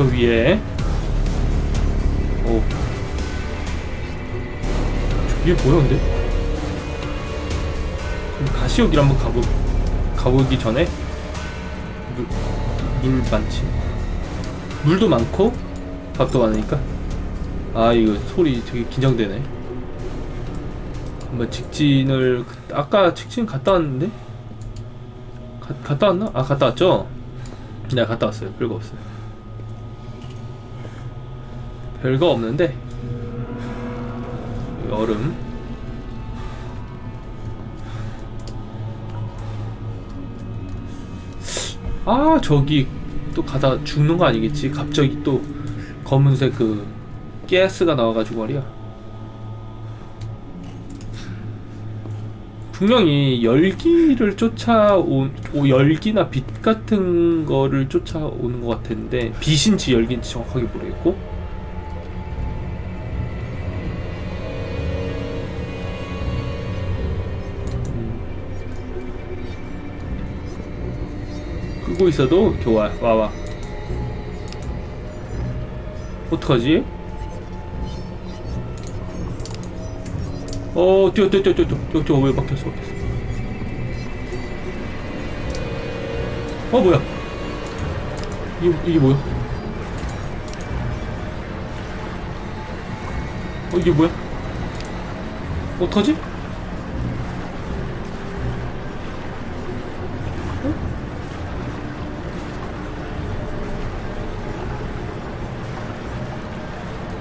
저 위에 오. 저 위에 뭐야 근데? 가시오길 한번 가보 가보기 전에 물, 물 많지 물도 많고 밥도 많으니까 아 이거 소리 되게 긴장되네 한번 직진을 그- 아까 직진 갔다 왔는데 가, 갔다 왔나? 아 갔다 왔죠? 네 갔다 왔어요 별거 없어요 별거 없는데. 얼음 아 저기 또 가다 죽는 거 아니겠지? 갑자기 또 검은색 그 가스가 나와가지고 말이야. 분명히 열기를 쫓아온 오, 열기나 빛 같은 거를 쫓아오는 것 같은데 빛인지 열기인지 정확하게 모르겠고 음. 끄고 있어도 이렇게 와, 와, 와. 어떡하지? 어, 뛰어, 뛰어, 뛰어, 뛰어, 뛰어, 뛰어, 왜 막혔어, 막혔어. 어, 뭐야? 이게, 이게 뭐야? 어, 이게 뭐야? 어떡하지?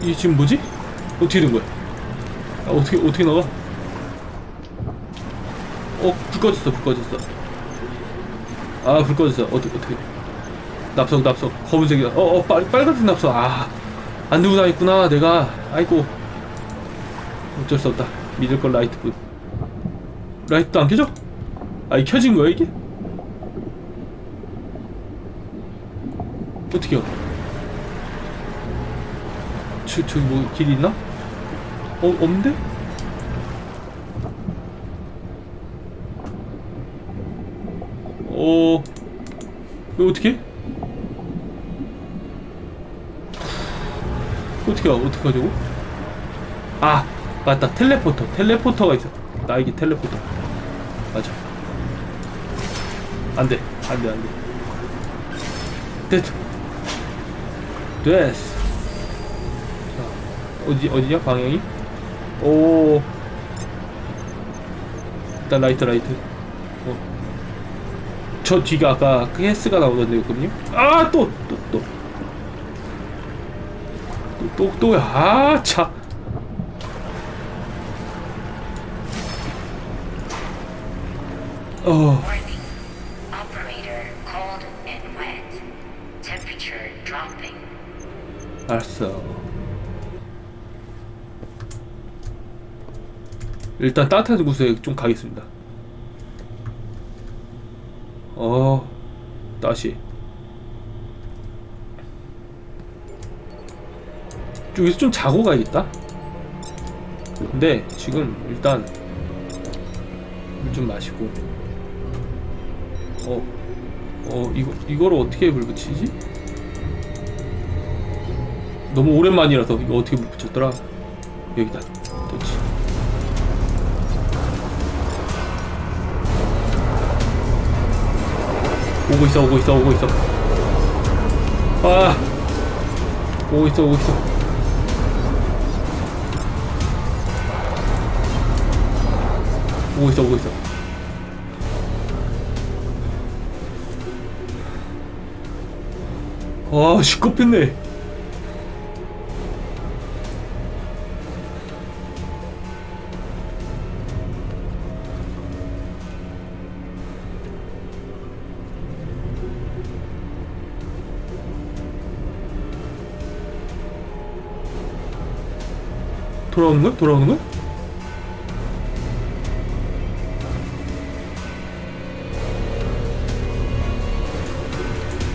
이게 지금 뭐지? 어떻게 된 거야? 아, 어떻게 어떻게 나와? 어, 불 꺼졌어, 불 꺼졌어. 아, 불 꺼졌어. 어떻게 어떻게? 납석, 납석, 검은색이다. 어, 어, 빨 빨간색 납석. 아, 안 들고 다녔구나, 내가. 아이고, 어쩔 수 없다. 믿을 걸 라이트뿐. 라이트도 안 켜져? 아, 이 켜진 거야 이게? 어떻게요? 저, 저기 뭐 길이 있나? 어, 없는데? 어, 이거 어떻게? 어떻게 가? 어떻게 하자고? 아, 맞다. 텔레포터. 텔레포터가 있어. 나에게 텔레포터. 맞아. 안 돼. 안 돼, 안 돼. 됐어. 됐어. 어디 어디야? 방향이? 오. 일단 라이트 라이트. 어. 저 뒤가 아까 그 헬스가 나오던데였거든요 아 또 또 또. 또또 또야 아차. 어. 알았어 일단 따뜻한 곳에 좀 가겠습니다 어 다시 여기서 좀 자고 가야겠다 근데 지금 일단 물 좀 마시고 어, 어 이거 이거를 어떻게 불 붙이지? 너무 오랜만이라서 이거 어떻게 물 붙였더라? 여기다 됐지. 오고 있어 오고 있어 오고 있어. 아 오고 있어 오고 있어. 오고 있어 오고 있어. 아 시끄럽겠네. 돌아오는 거야? 돌아오는 거야?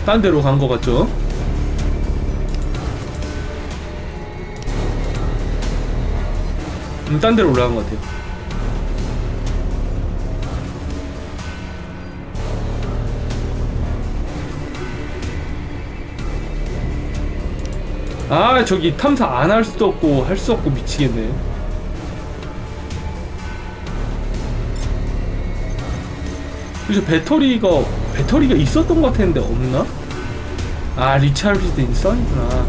딴 데로 간거 같죠? 음, 딴 데로 올라간 것 같아요. 아 저기 탐사 안 할 수도 없고 할 수 없고 미치겠네. 그래서 배터리가 배터리가 있었던 것 같았는데 없나? 아 리차르드 선이구나.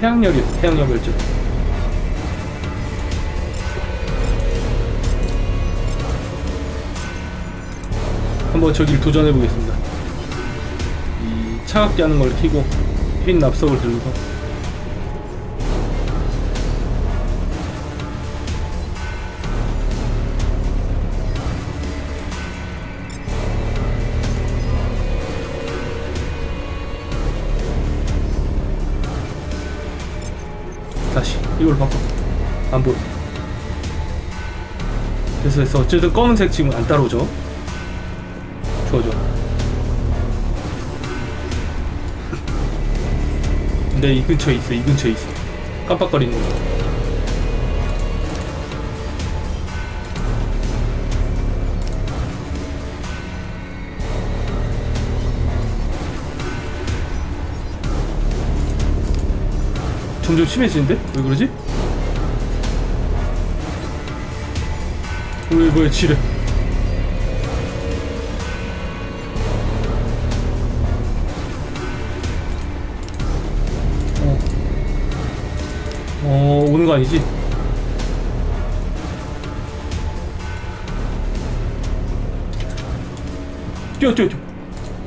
태양열이 태양열 결정 한번 저기를 도전해 보겠습니다. 이 차갑게 하는 걸 켜고 흰 납석을 들고서 다시 이걸 바꿔. 안 보여. 됐어 됐어. 어쨌든 검은색 지금 안 따라오죠? 좋아 좋아 근데 이 근처에 있어 이 근처에 있어 깜빡거리는 거 점점 심해지는데? 왜 그러지? 왜 뭐야 지뢰 오는 거 아니지? 뛰어 뛰어 뛰어.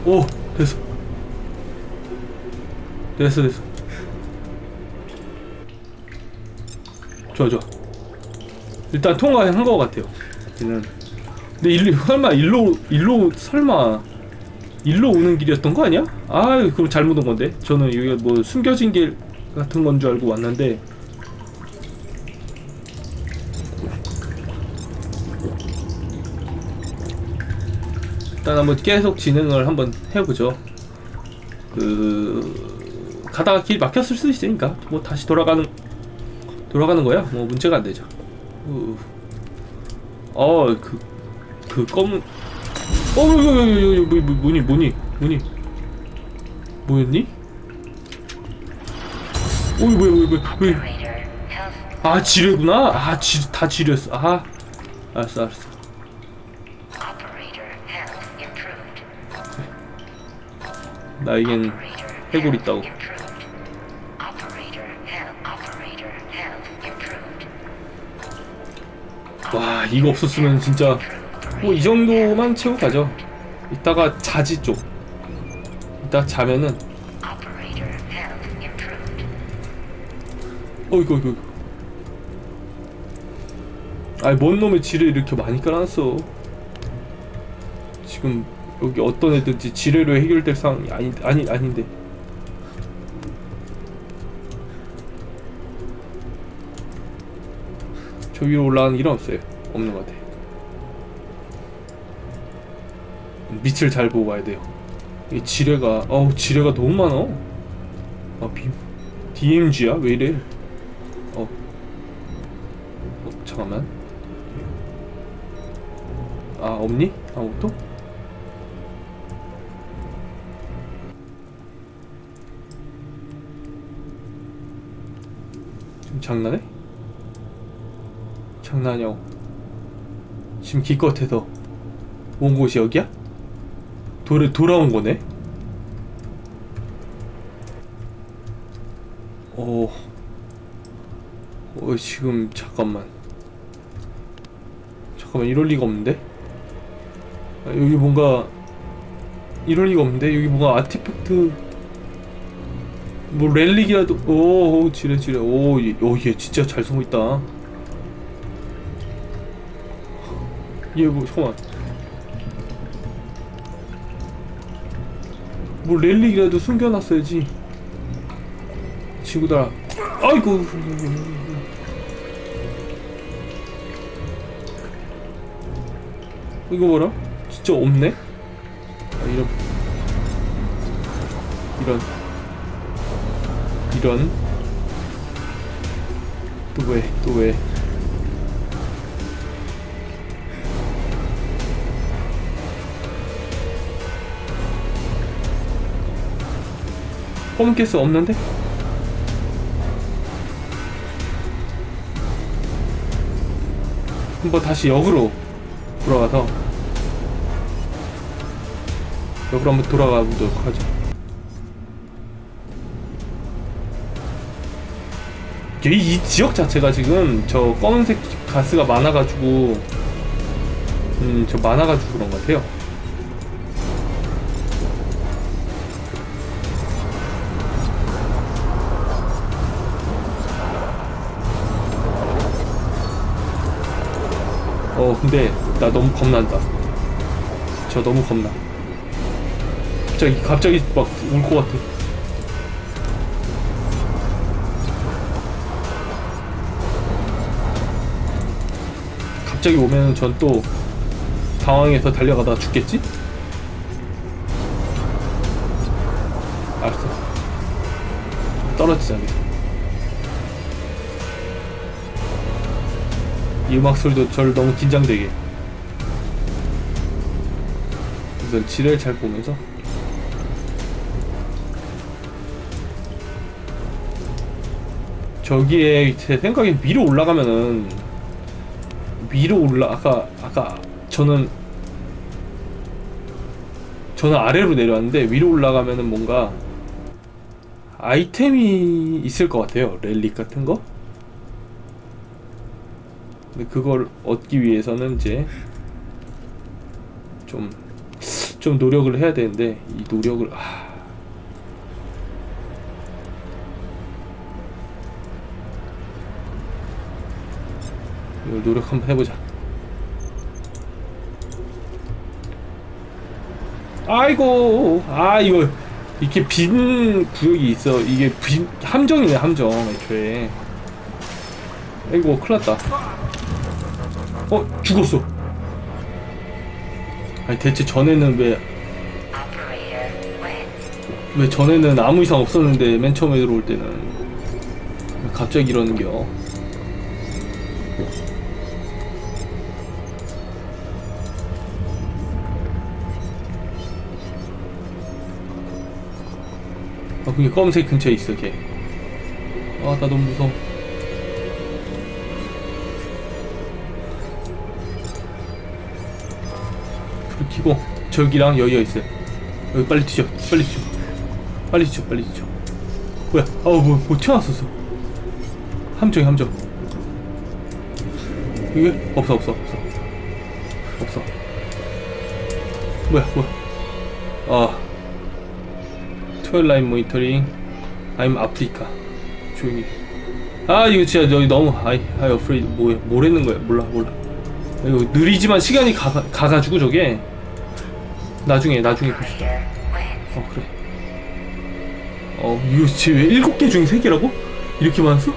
오 됐어. 됐어 됐어. 좋아 좋아. 일단 통과한 거 같아요. 얘는 근데 일로 설마 일로 일로 설마 일로 오는 길이었던 거 아니야? 아 그럼 잘못 온 건데. 저는 여기가 뭐 숨겨진 길 같은 건 줄 알고 왔는데 한번 계속 진행을 한번 해보죠 그 가다가 길 막혔을 수도 있으니까 뭐 다시 돌아가는 돌아가는 거야 뭐 문제가 안 되죠 어그 그 검은 어, 뭐, 뭐, 뭐, 뭐, 뭐, 뭐, 뭐니, 뭐니, 뭐니, 뭐였니? 어, 뭐야, 뭐야, 뭐야, 아, 지뢰구나. 아, 지, 다 지뢰였어. 아, 알았어, 알았어. 나에겐 해골 있다고. 와, 이거 없었으면 진짜 뭐 이 정도만 채우고 가죠. 이따가 자지 쪽. 이따 자면은. 어이구, 어이구. 아이, 뭔 놈의 지뢰 이렇게 많이 깔아놨어. 지금 여기 어떤 애든지 지뢰로 해결될 상황이 아니, 아니, 아닌데. 저 위로 올라가는 길은 없어요. 없는 것 같아. 밑을 잘 보고 가야 돼요. 이 지뢰가, 어우, 지뢰가 너무 많아. 아, 비, DMG야? 왜 이래? 어. 어, 잠깐만. 아, 없니? 아무것도? 장난해? 장난이냐고. 지금 기껏해서 온 곳이 여기야? 돌에 돌아온 거네? 어. 어, 지금 잠깐만. 잠깐만 이럴 리가 없는데? 아, 여기 뭔가 이럴 리가 없는데 여기 뭔가 아티팩트 뭐 렐릭이라도 오, 오 지뢰 지뢰. 오얘 진짜 잘 숨어 있다. 얘뭐 잠깐만. 뭐 렐릭이라도 숨겨놨어야지. 친구들아. 아이고. 이거 봐라? 진짜 없네 이런 또 왜 또왜 가스 없는데? 한번 다시 역으로 돌아가서 역으로 한번 돌아가 보도록 하죠. 이, 이 지역 자체가 지금 저 검은색 가스가 많아가지고 음 저 많아가지고 그런 것 같아요. 어 근데 나 너무 겁난다. 저 너무 겁나. 갑자기 갑자기 막 울 것 같아. 갑자기 오면 전 또 당황해서 달려가다가 죽겠지? 알았어. 떨어지자. 이 음악 소리도 저를 너무 긴장되게. 우선 지뢰를 잘 보면서 저기에 제 생각엔 위로 올라가면은 위로 올라 아까 아까 저는 저는 아래로 내려왔는데 위로 올라가면은 뭔가 아이템이 있을 것 같아요. 렐릭 같은 거? 근데 그걸 얻기 위해서는 이제 좀좀 노력을 해야 되는데 이 노력을 아 노력 한번 해보자. 아이고, 아 이거 이렇게 빈 구역이 있어. 이게 빈 함정이네 함정 애초에. 아이고 큰일났다. 어 죽었어. 아니 대체 전에는 왜 왜. 전에는 아무 이상 없었는데 맨 처음에 들어올 때는 왜 갑자기 이러는겨? 아, 그게 검은색 근처에 있어, 걔. 아, 나 너무 무서워. 불 켜고, 저기랑 여기가 있어요. 여기 빨리 뒤져, 빨리 뒤져. 빨리 뒤져, 빨리 뒤져. 뭐야, 아우, 뭐, 뭐 튀어나왔었어. 함정이 함정. 이게? 없어, 없어, 없어. 없어. 뭐야, 뭐야. 아. 트와일라인 모니터링. I'm 아프리카 조용히. 아 이거 진짜 여기 너무 아이 아이 어프레이드 뭐 뭐랬는 거야? 몰라 몰라. 이거 느리지만 시간이 가, 가가지고 저게. 나중에 나중에 봅시다. 어 그래. 어 이거 지금 왜 일곱 개 중에 세 개라고? 이렇게 많았어?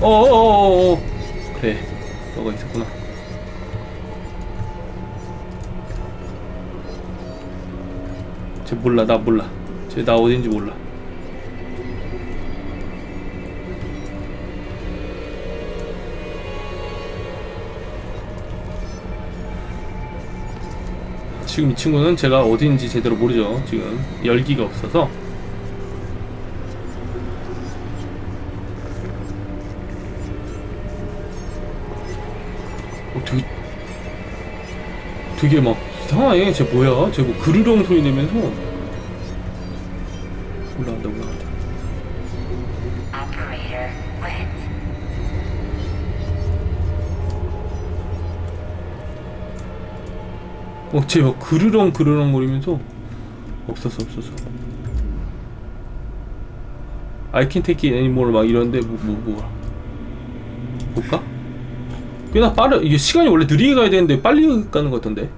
어어어어. 그래. 너가 있었구나 쟤 몰라 나 몰라. 쟤 나 어딘지 몰라. 지금 이 친구는 제가 어딘지 제대로 모르죠. 지금 열기가 없어서. 어, 되게 되게 막 이상하네 쟤 뭐야? 쟤 뭐 그르렁 소리 내면서? Operator wins. 어쟤 막 그르렁 그르렁 거리면서? 없었어 없었어. I can take it anymore 막 이러는데 뭐뭐 뭐, 볼까? 꽤나 빠르 이게 시간이 원래 느리게 가야 되는데 빨리 가는 것 같던데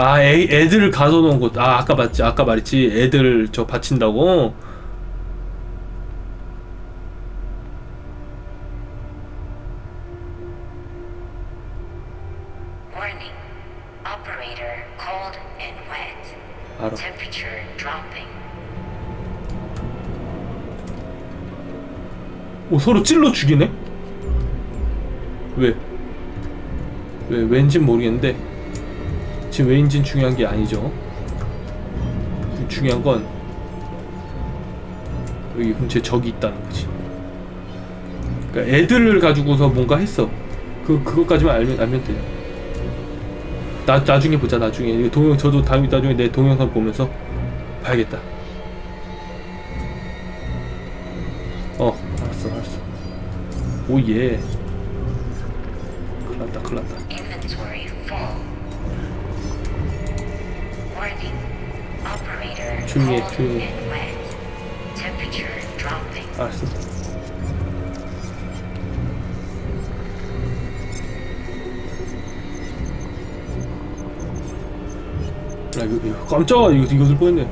아 애, 애들 가둬놓은 곳 아 아까 맞지 아까 말했지 애들 저. 알아 dropping. 오 서로 찔러 죽이네? 왜? 왜 왠진 모르겠는데 지금 왜인진 중요한 게 아니죠. 중요한 건 여기 근처에 적이 있다는 거지. 그러니까 애들을 가지고서 뭔가 했어. 그 그것까지만 알면 알면 돼요. 나 나중에 보자 나중에 동영 저도 다음 나중에 내 동영상 보면서 봐야겠다. 어 알았어 알았어. 오예. 조용히 해, 조용히 해. 알았어. 아 이거, 이거 깜짝아 이거 이거 들 뻔했네.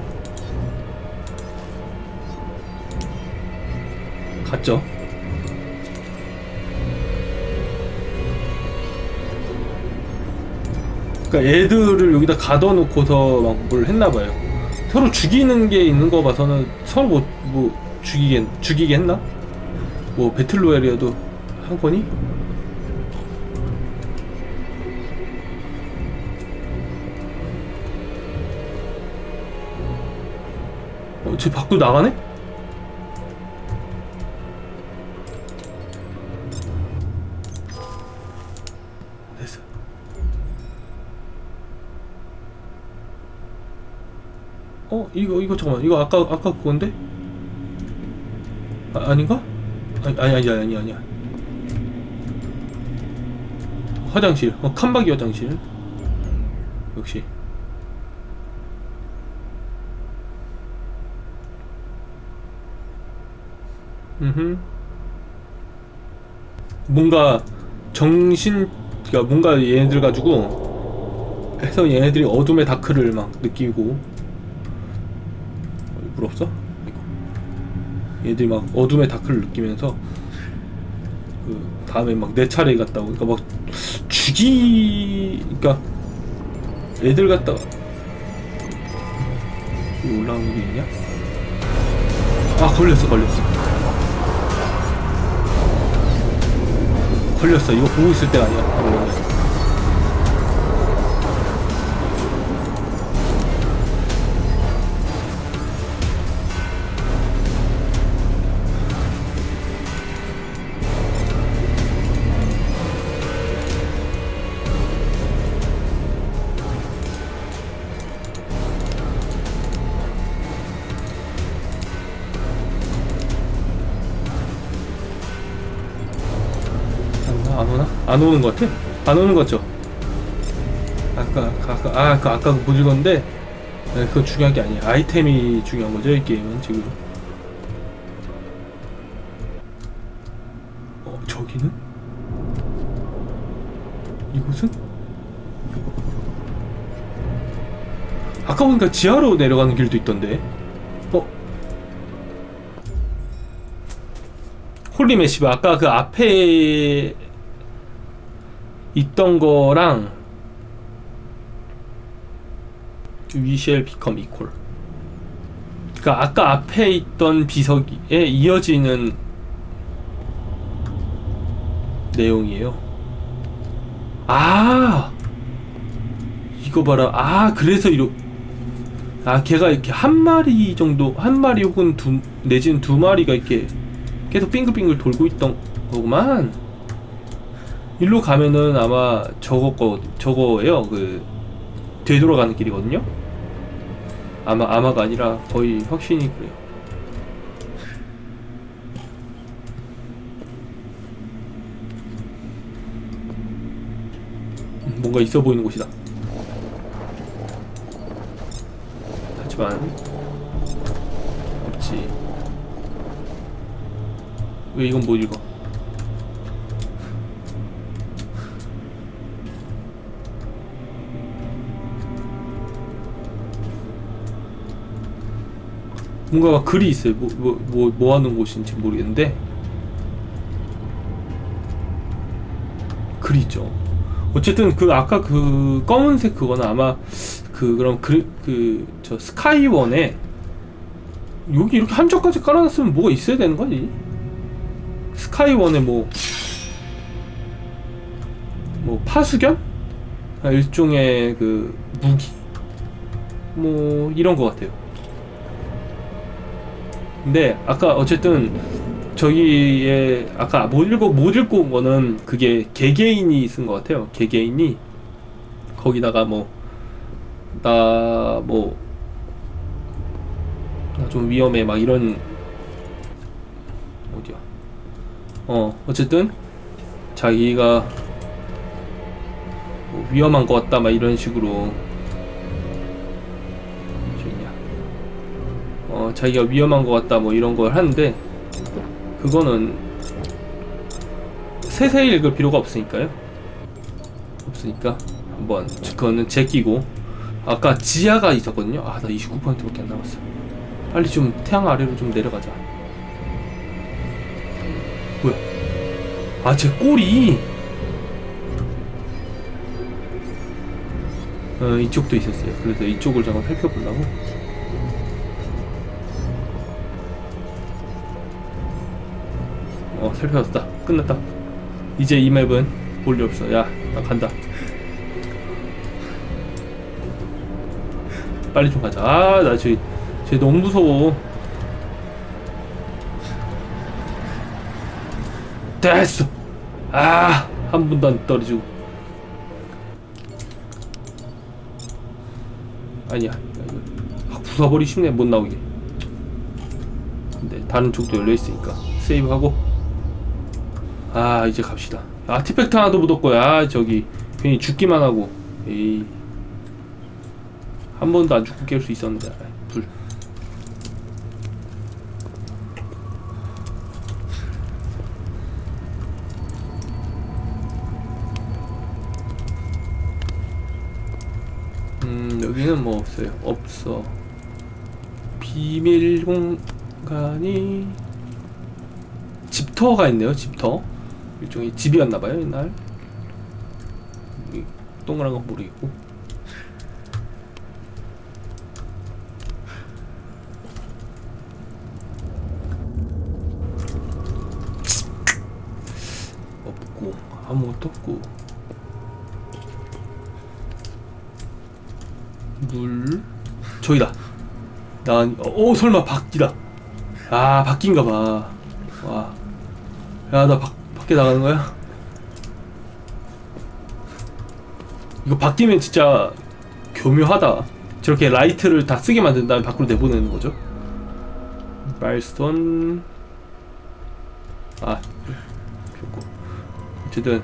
갔죠? 그러니까 애들을 여기다 가둬놓고서 막 뭘 했나봐요. 서로 죽이는 게 있는 거 봐서는 서로 뭐, 뭐 죽이게 했나? 뭐 배틀로얄이라도 한 거니? 어, 쟤 밖으로 나가네? 이거 잠깐만 이거 아까 아까 그건데? 아, 아닌가? 아니 아니 아니 아니 아니야. 화장실. 어 칸막이 화장실. 역시. 음. 뭔가 정신 그러니까 뭔가 얘네들 가지고 해서 얘네들이 어둠의 다크를 막 느끼고 없어? 아이고. 얘들이 막 어둠의 다크를 느끼면서 그 다음에 막 내 차례 갔다고 그러니까 막 죽이 그러니까 애들 여기 올라오는 게 있냐? 아 걸렸어 걸렸어 걸렸어 이거 보고 있을 때가 아니야 안 오는 것 같아? 안 오는 것 같죠? 아까, 아까, 아까, 아, 그 아까 그 물건데, 네, 그거 중요한 게 아니야. 아이템이 중요한 거죠, 이 게임은 지금. 어, 저기는? 이곳은? 아까 보니까 지하로 내려가는 길도 있던데. 어? 홀리 메시브 아까 그 앞에 있던 거랑 We shall 그니까 아까 앞에 있던 비석에 이어지는 내용이에요. 아! 이거 봐라. 아 그래서 이러 아 걔가 이렇게 한 마리 정도 한 마리 혹은 두 내지는 두 마리가 이렇게 계속 빙글빙글 돌고 있던 거구만. 일로 가면은 아마 저거 거 저거예요. 그 되돌아가는 길이거든요. 아마 아마가 아니라 거의 확신이 그래요. 음, 뭔가 있어 보이는 곳이다. 하지만 없지. 왜 이건 못 읽어? 뭔가 글이 있어요. 뭐, 뭐, 뭐, 뭐 하는 곳인지 모르겠는데. 글이 있죠. 어쨌든 그 아까 그 검은색 그거는 아마 그 그럼 그그저 스카이원에 여기 이렇게 한쪽까지 깔아놨으면 뭐가 있어야 되는 거지? 스카이원에 뭐뭐 파수견? 아, 일종의 그 무기? 뭐 이런 것 같아요. 근데 아까 어쨌든 저기에 아까 못 읽고 못 읽고 온 거는 그게 개개인이 쓴 것 같아요. 개개인이 거기다가 뭐 나 뭐 나 좀 위험해 막 이런 어디야? 어 어쨌든 자기가 뭐 위험한 것 같다 막 이런 식으로 어 자기가 위험한 것 같다 뭐 이런 걸 하는데 그거는 세세히 읽을 필요가 없으니까요. 없으니까 한번 그거는 제끼고. 아까 지하가 있었거든요. 아 나 29%밖에 안 남았어. 빨리 좀 태양 아래로 좀 내려가자. 뭐야? 아 제 꼬리 어, 이쪽도 있었어요. 그래서 이쪽을 잠깐 살펴보려고. 어, 살펴봤다. 끝났다. 이제 이 맵은 볼일 없어. 야, 나 간다. 빨리 좀 가자. 아, 나 쟤, 쟤 너무 무서워. 됐어. 아, 한 분도 안 떨어지고. 아니야 이거 아, 부숴버리 쉽네 못 나오게 근데 다른 쪽도 열려있으니까 세이브하고 아 이제 갑시다. 아티팩트 하나도 묻었고 야 저기 괜히 죽기만 하고. 에이. 한 번도 안 죽고 깰 수 있었는데. 아이, 불. 음 여기는 뭐 없어요. 없어. 비밀 공간이 집터가 있네요 집터 일종의 집이었나봐요 옛날. 이 동그란 건 모르겠고. 없고 아무것도 없고. 물 저기다. 난오 설마 바퀴다. 아 바퀴인가 봐 와야나 밖에 나가는 거야? 이거 바뀌면 진짜 교묘하다. 저렇게 라이트를 다 쓰게 만든 다음에 밖으로 내보내는 거죠? 말스톤. 아 좋고. 어쨌든.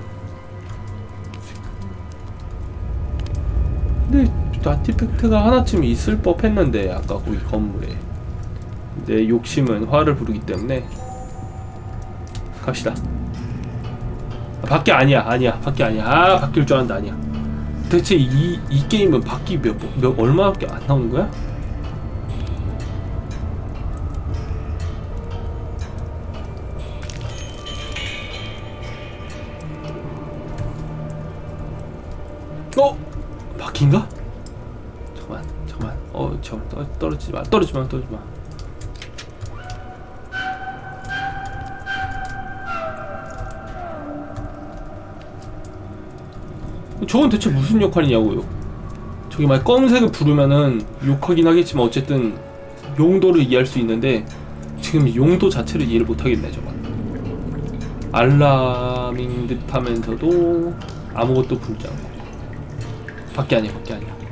근데 아티팩트가 하나쯤 있을 법했는데 아까 거기 건물에. 내 욕심은 화를 부르기 때문에. 갑시다. 아, 밖에 아니야 아니야 밖에 아니야 아 바뀔 줄 알았는데 아니야 대체 이, 이 게임은 바퀴 몇, 몇 얼마밖에 안 나오는 거야? 어? 바퀴인가? 잠깐만 잠깐만 어 잠깐만 떨, 떨어지지 마 떨어지지 마 떨어지지 마 저건 대체 무슨 역할이냐고요? 저기 막 검은색을 부르면은 욕하긴 하겠지만 어쨌든 용도를 이해할 수 있는데 지금 용도 자체를 이해를 못하겠네 저건. 알람인 듯 하면서도 아무것도 불지 않고. 밖에 아니야 밖에 아니야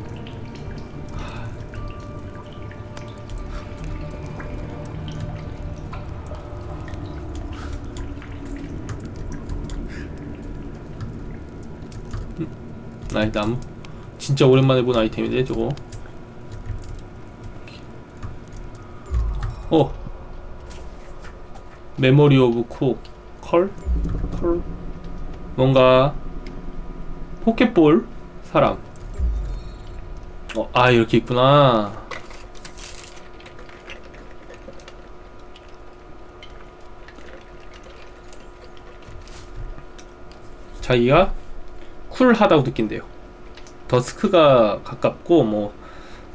아이 나무 진짜 오랜만에 본 아이템인데 저거. 어. 메모리 오브 코 컬? 컬? 뭔가 포켓볼? 사람. 어, 아 이렇게 있구나. 자기가 쿨하다고 느낀대요. 더스크가 가깝고 뭐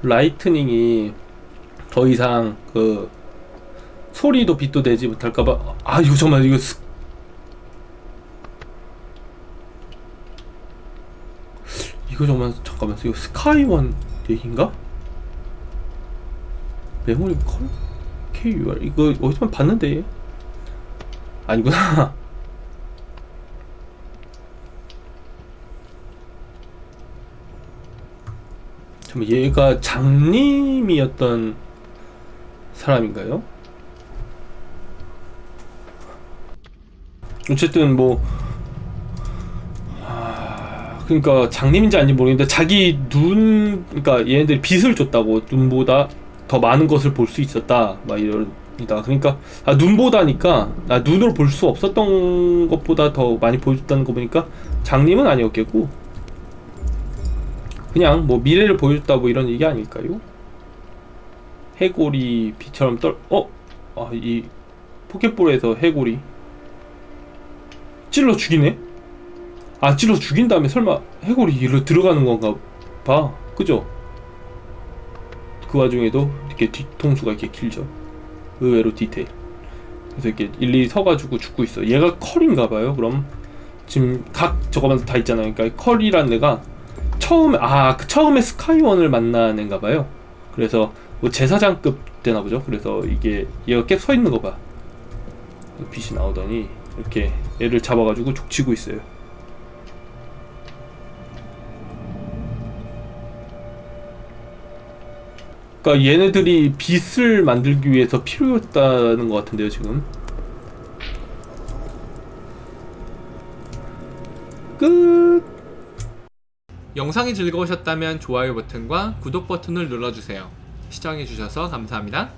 라이트닝이 더 이상 그 소리도 빛도 내지 못할까봐 아 이거 잠깐만 이거 스... 이거 정말 잠깐만 이거 스카이원 얘기인가? 메모리 컬? KUR 이거 어디서 봤는데 아니구나 잠깐 얘가 장님이었던 사람인가요? 어쨌든 뭐 아, 그러니까 장님인지 아닌지 모르겠는데 자기 눈 그러니까 얘네들이 빛을 줬다고 눈보다 더 많은 것을 볼 수 있었다 막 이러니다 그러니까 아 눈보다니까 아 눈으로 볼 수 없었던 것보다 더 많이 보여줬다는 거 보니까 장님은 아니었겠고 그냥 뭐 미래를 보여줬다 뭐 이런 얘기 아닐까요? 해골이 빛처럼 떨 어? 아 이 포켓볼에서 해골이 찔러 죽이네? 아 찔러 죽인 다음에 설마 해골이 이리로 들어가는 건가 봐 그죠? 그 와중에도 이렇게 뒤통수가 이렇게 길죠 의외로 디테일 그래서 이렇게 일일이 서가지고 죽고 있어 얘가 컬인가 봐요 그럼 지금 각 저거만 다 있잖아요 그러니까 컬이란 애가 처음에 아그 처음에 스카이원을 만난 애인가 봐요. 그래서 뭐 제사장급 되나 보죠. 그래서 이게 얘가 계속 서 있는 거 봐. 빛이 나오더니 이렇게 얘를 잡아가지고 족치고 있어요. 그러니까 얘네들이 빛을 만들기 위해서 필요했다는 것 같은데요 지금 영상이 즐거우셨다면 좋아요 버튼과 구독 버튼을 눌러주세요. 시청해주셔서 감사합니다.